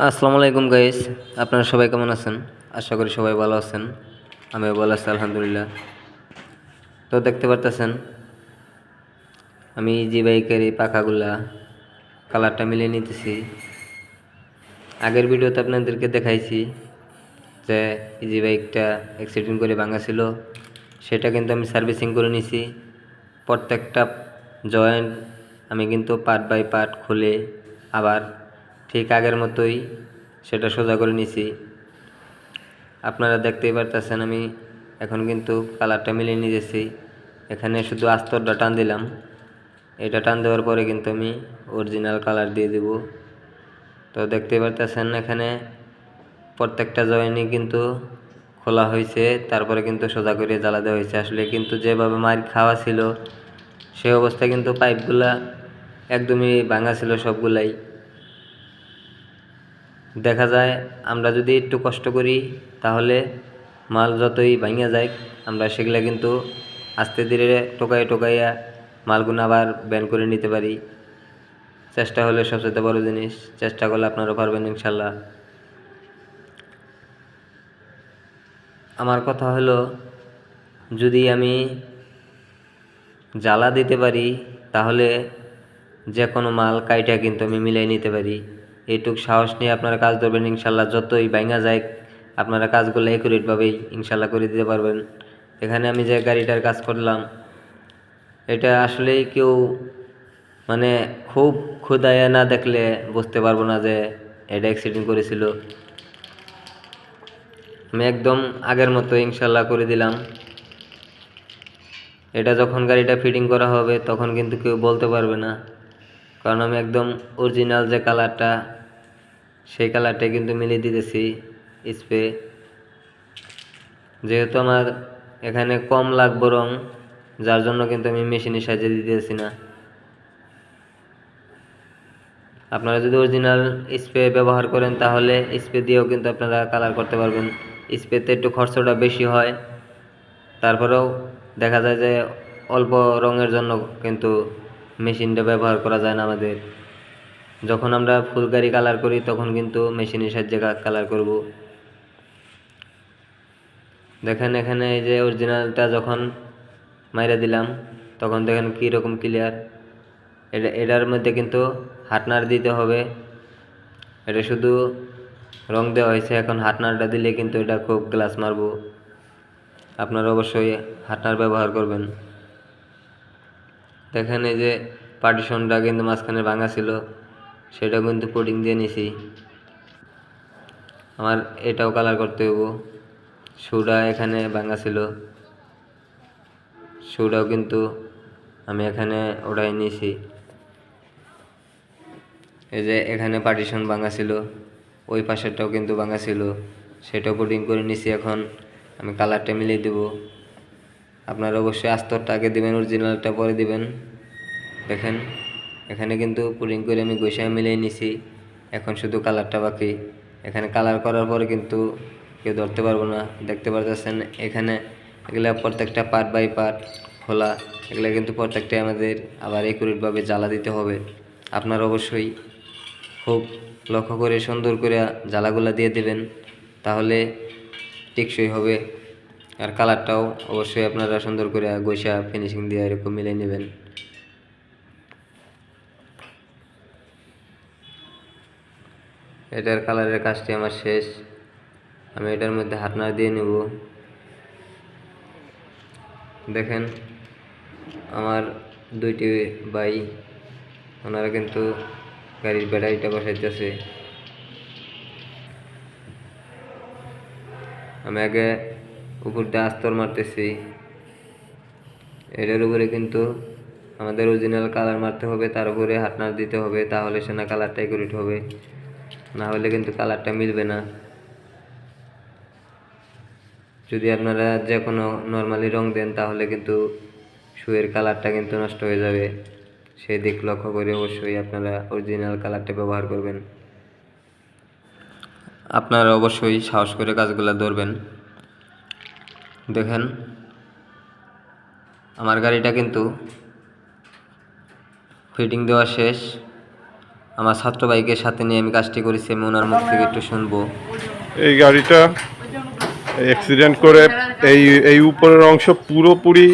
আসসালামু আলাইকুম গাইস আপনারা সবাই কেমন আছেন? আশা করি সবাই ভালো আছেন। আমিও ভালো আছি, আলহামদুলিল্লাহ। তো দেখতে পারতেছেন, আমি জি বাইকের এই পাখাগুলা কালারটা মিলিয়ে নিতেছি। আগের ভিডিওতে আপনাদেরকে দেখাইছি যে ইজি বাইকটা অ্যাক্সিডেন্ট করে ভাঙা ছিল, সেটা কিন্তু আমি সার্ভিসিং করে নিছি। প্রত্যেকটা জয়েন্ট আমি কিন্তু পার্ট বাই পার্ট খুলে আবার ঠিক আগের মতোই সেটা সোজা করে নিছি। আপনারা দেখতেই পারতেছেন আমি এখন কিন্তু কালারটা মিলিয়ে নিয়েছি এখানে শুধু আস্তরটা টান দিলাম। এটা টান দেওয়ার পরে কিন্তু আমি অরিজিনাল কালার দিয়ে দেব। তো দেখতেই পারতেছেন এখানে প্রত্যেকটা জয়েনই কিন্তু খোলা হয়েছে, তারপরে কিন্তু সোজা করে জ্বালা দেওয়া হয়েছে। আসলে কিন্তু যেভাবে মার খাওয়া ছিল, সে অবস্থায় কিন্তু পাইপগুলা একদমই ভাঙা ছিল সবগুলাই। দেখা যায় আমরা যদি একটু কষ্ট করি, তাহলে মাল যতই ভাঙিয়া যায় আমরা সেগুলা কিন্তু আস্তে ধীরে টোকাই টোকাইয়া মালগুলো আবার ব্যান করে নিতে পারি। চেষ্টা হলে সবচেয়ে বড় জিনিস, চেষ্টা করলে আপনারা পারবেন ইনশাল্লাহ। আমার কথা হলো, যদি আমি জ্বালা দিতে পারি, তাহলে যে কোনো মাল কাইটা কিন্তু আমি মিলাই নিতে পারি। এইটুক সাহস নিয়ে আপনারা কাজ ধরবেন, ইনশাল্লাহ যতই ভাঙা যায় আপনারা কাজগুলো একুরেটভাবেই ইনশাল্লাহ করে দিতে পারবেন। এখানে আমি যে গাড়িটার কাজ করলাম, এটা আসলেই কেউ মানে খুব ক্ষুদায় না দেখলে বুঝতে পারব না যে এটা অ্যাক্সিডেন্ট করেছিল। আমি একদম আগের মতো ইনশাল্লাহ করে দিলাম। এটা যখন গাড়িটা ফিটিং করা হবে, তখন কিন্তু কেউ বলতে পারবে না। কারণ আমি একদম অরিজিনাল যে কালারটা সেই কালারটাই কিন্তু মিলিয়ে দিতেছি স্প্রে যেহেতু আমার এখানে কম লাগবো রং, যার জন্য কিন্তু আমি মেশিনের সাহায্যে দিতেছি না। আপনারা যদি অরিজিনাল স্প্রে ব্যবহার করেন, তাহলে স্প্রে দিয়েও কিন্তু আপনারা কালার করতে পারবেন। স্প্রেতে একটু খরচটা বেশি হয়, তারপরেও দেখা যায় যে অল্প রঙের জন্য কিন্তু মেশিনটা ব্যবহার করা যায় না আমাদের। যখন আমরা ফুল গাড়ি কালার করি, তখন কিন্তু মেশিনের সাহায্যে কালার করব। দেখেন এখানে এই যে অরিজিনালটা যখন মাইরা দিলাম, তখন দেখেন কীরকম ক্লিয়ার এটা এটার মধ্যে কিন্তু হাটনার দিতে হবে। এটা শুধু রং দেওয়া হয়েছে, এখন হাটনারটা দিলে কিন্তু এটা খুব গ্লাস মারবো। আপনারা অবশ্যই হাটনার ব্যবহার করবেন। দেখেন এই যে পার্টিশনটা কিন্তু মাঝখানে ভাঙা ছিল, সেটা কিন্তু কোডিং দিয়ে নিছি। আমার এটাও কালার করতে হব শুটা এখানে ভাঙা ছিল। শুটাও কিন্তু আমি এখানে ওটাই নিয়েছি এই যে এখানে পার্টিশন ভাঙা ছিল, ওই পাশেরটাও কিন্তু ভাঙা ছিল। সেটাও কোডিং করে নিছি এখন। আমি কালারটা মিলিয়ে দেব। আপনারা অবশ্যই আস্তরটা আগে দেবেন অরিজিনালটা পরে দিবেন। দেখেন, এখানে কিন্তু পুডিং করে আমি গোসায় মিলিয়ে নিছি। এখন শুধু কালারটা বাকি। এখানে কালার করার পরে কিন্তু কেউ ধরতে পারব না। দেখতে পারতেছেন, এখানে এগুলা প্রত্যেকটা পার্ট বাই পার্ট খোলা। এগুলা কিন্তু প্রত্যেকটাই আমাদের আবার একুরেটভাবে জ্বালা দিতে হবে। আপনার অবশ্যই খুব লক্ষ্য করে সুন্দর করে জ্বালাগুলা দিয়ে দেবেন, তাহলে টেকসই হবে। আর কালারটাও অবশ্যই আপনারা সুন্দর করে গোসা ফিনিশিং দিয়ে এরকম মিলিয়ে নেবেন। এটার কালারের কাজটি আমার শেষ। আমি এটার মধ্যে হাতনার দিয়ে নেব। দেখেন, আমার দুইটি ভাই, ওনারা কিন্তু গাড়ির ব্যাটারিটা বসাইতেছে। আমি আগে উপরটা আস্তর মারতেছি। এটার উপরে কিন্তু আমাদের অরিজিনাল কালার মারতে হবে, তার উপরে হাতনার দিতে হবে, তাহলে সে না কালারটা একুরেট হবে। না হলে কিন্তু কালারটা মিলবে না। যদি আপনারা যে কোনো নর্মালি রং দেন, তাহলে কিন্তু শুয়ের কালারটা কিন্তু নষ্ট হয়ে যাবে। সেই দিক লক্ষ্য করে অবশ্যই আপনারা অরিজিনাল কালারটা ব্যবহার করবেন। আপনারা অবশ্যই সাহস করে কাজগুলো ধরবেন। দেখেন, আমার গাড়িটা কিন্তু ফিটিং দেওয়া শেষ। আমার ছাত্র ভাইকে সাথে নিয়ে আমি কাজটি করেছি, আমি ওনার মুখ থেকে একটু শুনব। এই গাড়িটা অ্যাক্সিডেন্ট করে এই এই উপরের অংশ পুরোপুরি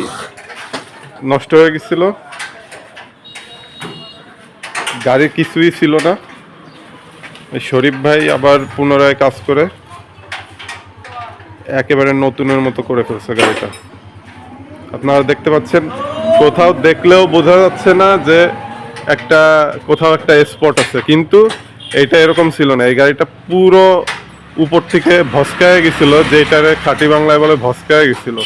নষ্ট হয়ে গেছিল। গাড়ির কিছুই ছিল না। শরীফ ভাই আবার পুনরায় কাজ করে। একেবারে নতুনের মতো করে ফেলছে গাড়িটা। আপনারা দেখতে পাচ্ছেন, কোথাও দেখলেও বোঝা যাচ্ছে না যে একটা, কোথাও একটা স্পট আছে। কিন্তু এটা এরকম ছিল না। এই গাড়িটা পুরো উপর থেকে ভসকায় গেছিল, যেটারে খাঁটি বাংলায় বলে ভসকায় গেছিল।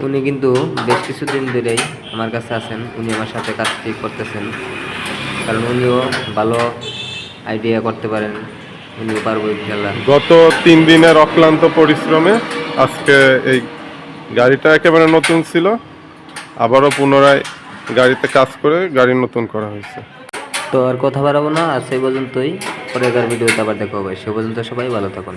উনি কিন্তু বেশ কিছুদিন ধরেই আমার কাছে আছেন। উনি আমার সাথে কাজটি করতেছেন। কারণ উনিও ভালো আইডিয়া করতে পারেন। পারব ইনশাল্লাহ গত তিন দিনের অক্লান্ত পরিশ্রমে আজকে এই গাড়িটা একেবারে নতুন ছিল। আবারও পুনরায় গাড়িতে কাজ করে গাড়ি নতুন করা হয়েছে। তো আর কথা বাড়াবো না আর সেই পর্যন্তই। পরের ভিডিওতে আবার দেখা হবে। সে পর্যন্ত সবাই ভালো থাকুন।